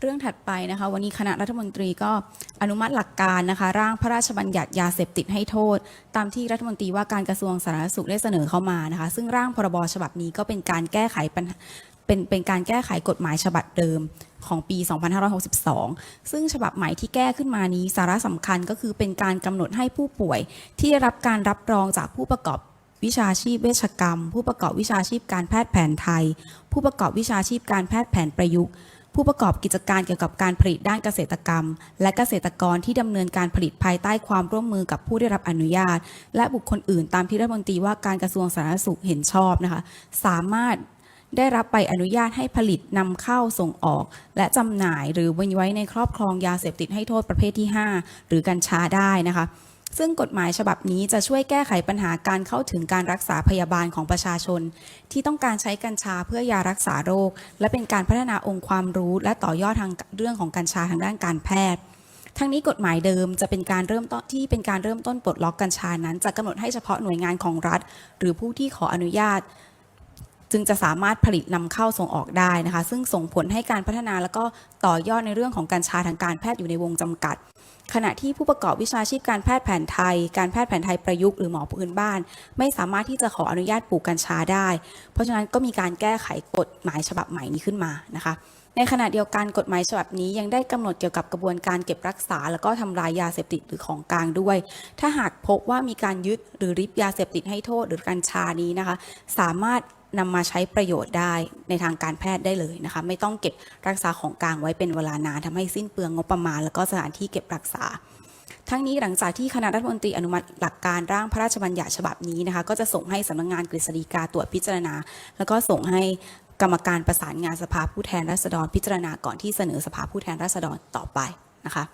เรื่องถัดไปนะคะ วันนี้คณะรัฐมนตรีก็อนุมัติหลักการนะคะ ร่างพระราชบัญญัติยาเสพติดให้โทษ ตามที่รัฐมนตรีว่าการกระทรวงสาธารณสุขได้เสนอเข้ามานะคะ ซึ่งร่างพรบฉบับนี้ก็เป็นการแก้ไขปัญหาเป็นเป็นการแก้ไขกฎหมายฉบับเดิมของปี 2562 ซึ่งฉบับใหม่ที่แก้ขึ้นมานี้สาระสำคัญก็คือเป็นการกำหนดให้ผู้ป่วย ที่ได้รับการรับรองจากผู้ประกอบวิชาชีพเวชกรรม ผู้ประกอบวิชาชีพการแพทย์แผนไทย ผู้ประกอบวิชาชีพการแพทย์แผนประยุกต์ ผู้ประกอบกิจการเกี่ยวกับการผลิตด้านเกษตรกรรม และเกษตรกรที่ดำเนินการผลิตภายใต้ความร่วมมือกับผู้ได้รับอนุญาต และบุคคลอื่นตามที่รัฐมนตรีว่าการกระทรวงสาธารณสุขเห็นชอบนะคะ สามารถได้รับใบอนุญาตให้ผลิตนำเข้าส่งออก และจำหน่ายหรือไว้ในครอบครองยาเสพติดให้โทษประเภทที่ 5 หรือกัญชาได้นะคะ ซึ่งกฎหมายฉบับนี้จะช่วยแก้ไขปัญหาการเข้าถึงการรักษาพยาบาลของประชาชน ที่ต้องการใช้กัญชาเพื่อยารักษาโรค และเป็นการพัฒนาองค์ความรู้ และต่อยอดทางเรื่องของกัญชาทางด้านการแพทย์ทั้งนี้กฎหมายเดิมจะเป็นการเริ่มต้นที่เป็นการเริ่มต้นปลดล็อกกัญชานั้น จะกำหนดให้เฉพาะหน่วยงานของรัฐ หรือผู้ที่ขออนุญาต จึงจะสามารถผลิตนำเข้าส่งออกได้นะคะ ซึ่งส่งผลให้การพัฒนาแล้วก็ต่อยอดในเรื่องของกัญชาทางการแพทย์อยู่ในวงจำกัด ขณะที่ผู้ประกอบวิชาชีพการแพทย์แผนไทย การแพทย์แผนไทยประยุกต์หรือหมอพื้นบ้าน ไม่สามารถที่จะขออนุญาตปลูกกัญชาได้ เพราะฉะนั้นก็มีการแก้ไขกฎหมายฉบับใหม่นี้ขึ้นมานะคะในขณะเดียวกันกฎหมายฉบับนี้ยังได้กำหนดเกี่ยวกับกระบวนการเก็บรักษา แล้วก็ทำลายยาเสพติดหรือของกลางด้วย ถ้าหากพบว่ามีการยึดหรือริบยาเสพติดให้โทษหรือกัญชานี้นะคะ สามารถ นำมาใช้ประโยชน์ได้ในทางการแพทย์ได้เลยนะคะไม่ต้องเก็บรักษาของกลางไว้เป็นเวลานานทำให้สิ้นเปลืองงบประมาณ แล้วก็สถานที่เก็บรักษา ทั้งนี้หลังจากที่คณะรัฐมนตรีอนุมัติหลักการร่างพระราชบัญญัติฉบับนี้นะคะก็จะส่งให้สำนักงานกฤษฎีกาตรวจพิจารณา แล้วก็ส่งให้กรรมการประสานงานสภาผู้แทนราษฎรพิจารณาก่อนที่เสนอสภาผู้แทนราษฎรต่อไปนะคะ